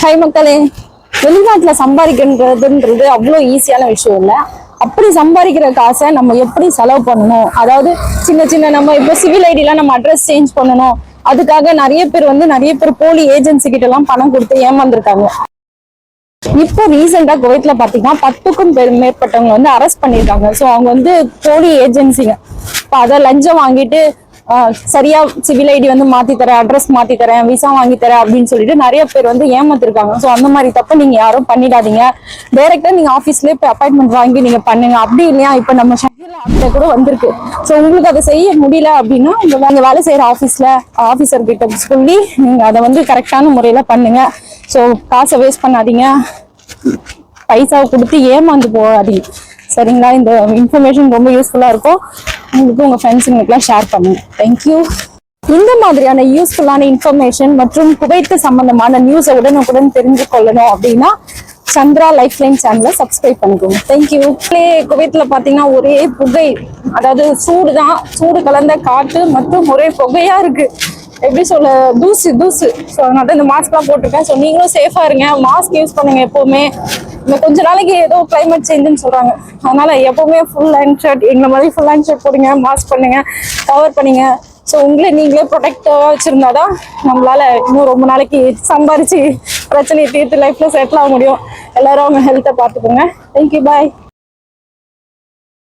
High மக்களே. வெளிநாட்டில் சம்பாதிக்கின்றதுன்றது அவ்வளோ ஈஸியான விஷயம் இல்லை. அப்படி சம்பாதிக்கிற காசை நம்ம எப்படி செலவு பண்ணணும்? அதாவது சின்ன சின்ன நம்ம இப்போ சிவில் ஐடிலாம் நம்ம அட்ரஸ் சேஞ்ச் பண்ணணும். அதுக்காக நிறைய பேர் வந்து நிறைய பேர் போலி ஏஜென்சி கிட்ட எல்லாம் பணம் கொடுத்து ஏமாந்துருக்காங்க. இப்போ ரீசெண்டா குவைத்ல பாத்தீங்கன்னா பத்துக்கும் பெரு மேற்பட்டவங்க வந்து அரெஸ்ட் பண்ணியிருக்காங்க ஸோ அவங்க வந்து போலி ஏஜென்சிங்க இப்போ அதை லஞ்சம் வாங்கிட்டு சரியா சிவில் ஐடி வந்து மாத்தி தரேன் அட்ரஸ் மாத்தி தரேன் விசா வாங்கி தரேன் அப்படின்னு சொல்லிட்டு நிறைய பேர் வந்து ஏமாத்திருக்காங்க. ஸோ அந்த மாதிரி தப்பு நீங்க யாரும் பண்ணிடாதீங்க. டைரக்டா நீங்க ஆஃபீஸ்லயே போய் அப்பாயின்மெண்ட் வாங்கி நீங்க பண்ணுங்க. அப்படி இல்லையா? இப்போ நம்ம ஷகில் ஆப்ல கூட வந்திருக்கு. ஸோ உங்களுக்கு அதை செய்ய முடியல அப்படின்னா உங்க நீங்க வேலை செய்யற ஆஃபீஸ்ல ஆஃபீஸர் கிட்ட சொல்லி நீங்க அதை வந்து கரெக்டான முறையில பண்ணுங்க. ஸோ காசை வேஸ்ட் பண்ணாதீங்க. பைசாவை கொடுத்து ஏமாந்து போகாதீங்க. சரிங்களா? இந்த இன்ஃபர்மேஷன் ரொம்ப யூஸ்ஃபுல்லாக இருக்கும். உங்களுக்கு உங்கள் ஃப்ரெண்ட்ஸுங்களுக்குலாம் ஷேர் பண்ணுங்க. தேங்க்யூ இந்த மாதிரியான யூஸ்ஃபுல்லான இன்ஃபர்மேஷன் மற்றும் குவைத்து சம்பந்தமான நியூஸை உடனுக்குடன் தெரிஞ்சு கொள்ளணும் அப்படின்னா சந்திரா லைஃப் லைன் சேனலை சப்ஸ்கிரைப் பண்ணிக்கோங்க. தேங்க்யூ குவைத்தில் பார்த்தீங்கன்னா ஒரே புகை அதாவது சூடு தான் சூடு கலந்த காற்று மற்றும் ஒரே புகையாக இருக்குது எப்படி சொல்ல தூசு தூசு. ஸோ அதனால இந்த மாஸ்க்லாம் போட்டிருக்கேன். ஸோ நீங்களும் சேஃபாக இருங்க. மாஸ்க் யூஸ் பண்ணுங்கள் எப்போவுமே. இந்த கொஞ்ச நாளைக்கு ஏதோ கிளைமேட் சேஞ்சுன்னு சொல்றாங்க. அதனால எப்பவுமே ஃபுல் ஹேண்ட் ஷர்ட் எங்களை மாதிரி ஃபுல் ஹேண்ட் ஷர்ட் போடுங்க மாஸ்க் பண்ணுங்க கவர் பண்ணுங்க. ஸோ உங்களை நீங்களே ப்ரொடெக்டாக வச்சிருந்தாதான் நம்மளால இன்னும் ரொம்ப நாளைக்கு சம்பாரித்து பிரச்சனையை தீர்த்து லைஃப்பில் செட்டில் ஆக முடியும். எல்லோரும் அவங்க ஹெல்த்தை பார்த்துக்கோங்க. Thank you bye